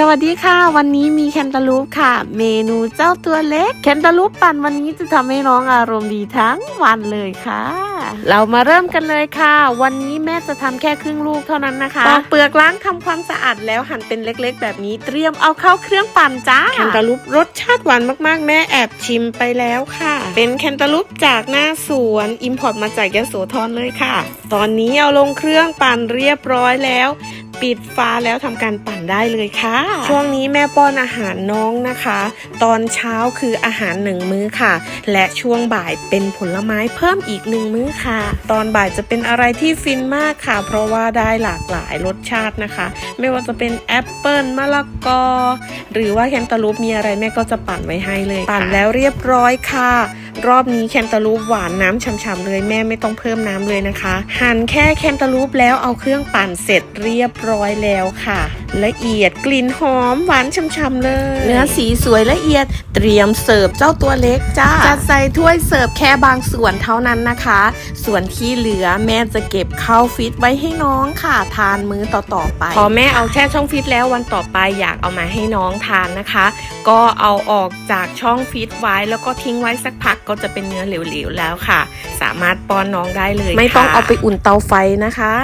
สวัสดีค่ะ วันนี้มีแคนตาลูปค่ะ เมนูเจ้าตัวเล็กแคนตาลูปปั่นวันนี้จะทำให้น้องอารมณ์ดีทั้งวันเลยค่ะ เรามาเริ่มกันเลยค่ะ วันนี้แม่จะทำแค่ครึ่งลูกเท่านั้นนะคะปอกเปลือกล้างทำความสะอาดแล้วหั่นเป็นเล็กๆ แบบนี้เตรียมเอาเข้าเครื่องปั่นจ้าแคนตาลูปรสชาติหวานมากๆ แม่แอบชิมไปแล้วค่ะ เป็นแคนตาลูปจากหน้าสวนอิมพอร์ตมาจากยโสธรเลยค่ะ ตอนนี้เอาลงเครื่องปั่นเรียบร้อยแล้ว ปิดฟ้าแล้วทำการปั่นได้เลยค่ะ ช่วงนี้แม่ป้อนอาหารน้องนะคะ ตอนเช้าคืออาหารหนึ่งมื้อค่ะ และช่วงบ่ายเป็นผลไม้เพิ่มอีกหนึ่งมื้อค่ะ ตอนบ่ายจะเป็นอะไรที่ฟินมากค่ะ เพราะว่าได้หลากหลายรสชาตินะคะ ไม่ว่าจะเป็นแอปเปิลมะละกอ หรือว่าแคนตาลูปมีอะไรแม่ก็จะปั่นไว้ให้เลยค่ะปั่นแล้วเรียบร้อยค่ะ รอบนี้แคนตาลูปหวานน้ำฉ่ำๆเลยแม่ไม่ต้องเพิ่มน้ำเลยนะคะ หั่นแค่แคนตาลูปแล้วเอาเครื่องปั่นเสร็จเรียบร้อยแล้วค่ะละเอียดกลิ่นหอมหวานฉ่ำๆเลย เนื้อสีสวยละเอียดเตรียมเสิร์ฟเจ้าตัวเล็กจ้าจัดใส่ถ้วยเสิร์ฟแค่บางส่วนเท่านั้นนะคะ ส่วนที่เหลือแม่จะเก็บเข้าฟิตไว้ให้น้องค่ะ ทานมื้อต่อๆไป พอแม่เอาแช่ช่องฟิตแล้ววันต่อไปอยากเอามาให้น้องทานนะคะ ก็เอาออกจากช่องฟิตไว้แล้วก็ทิ้งไว้สักพักก็จะเป็นเนื้อเหลวๆแล้วค่ะ สามารถป้อนน้องได้เลย ไม่ต้องเอาไปอุ่นเตาไฟนะคะ